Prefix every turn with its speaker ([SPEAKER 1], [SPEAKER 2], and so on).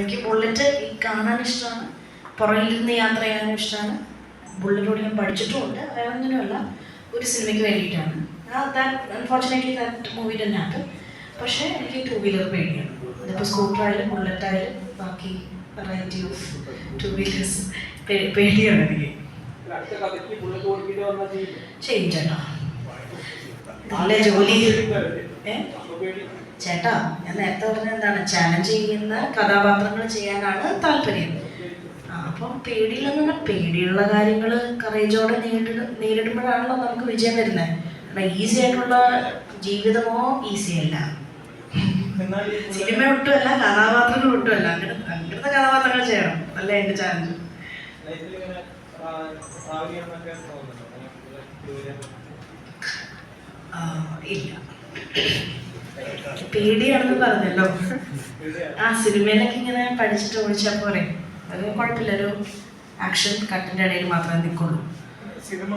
[SPEAKER 1] എനിക്ക് ബുള്ളറ്റ് ഈ കാണാൻ ഇഷ്ടമാണ് പുറകിലിരുന്ന് യാത്ര ചെയ്യാനും ഇഷ്ടമാണ് ബുള്ളറ്റോട് ഞാൻ പഠിച്ചിട്ടുമുണ്ട്. ഒന്നിനുമല്ല ഒരു സിനിമയ്ക്ക് വേണ്ടിയിട്ടാണ്. അൺഫോർച്ചുനേറ്റ്ലി ദാറ്റ് മൂവി തന്നെ ആക്കും പക്ഷേ എനിക്ക് ടൂ വീലർ പേടിയാണ്. അതിപ്പോൾ സ്കൂട്ടർ ആയാലും ബുള്ളറ്റ് ആയാലും ബാക്കി വെറൈറ്റി ഓഫ് ടൂ വീലേഴ്സ് പേടിയാണ് എനിക്ക്. ചെയ്യും ചേട്ടാ. നല്ല ജോലി. ചേട്ടാ ഞാൻ നേരത്തെ പറഞ്ഞ എന്താണ്? ചാലഞ്ച് ചെയ്യുന്ന കഥാപാത്രങ്ങൾ ചെയ്യാനാണ് താല്പര്യം. അപ്പം പേടിയില്ലെന്ന് പറഞ്ഞാൽ പേടിയുള്ള കാര്യങ്ങൾ കറേജോടെ നേരിട നേരിടുമ്പോഴാണല്ലോ നമുക്ക് വിജയം വരുന്നത്. കാരണം ഈസി ആയിട്ടുള്ള ജീവിതമോ ഈസി അല്ല. സിനിമ ഒട്ടുമല്ല കഥാപാത്രങ്ങൾ ഒട്ടുമല്ല. അങ്ങനെ അങ്ങനത്തെ കഥാപാത്രങ്ങൾ ചെയ്യണം. അല്ല എന്റെ ചാലഞ്ച് ഇല്ല. പേടിയാണെന്ന് പറഞ്ഞല്ലോ. ആ സിനിമയിലൊക്കെ ഇങ്ങനെ പഠിച്ചിട്ട് ഓടിച്ചാൽ പോരെ. അത് കുഴപ്പമില്ല ഒരു ആക്ഷൻ കട്ടിന്റെ ഇടയിൽ മാത്രമേ നിൽക്കുള്ളൂ.
[SPEAKER 2] സിനിമ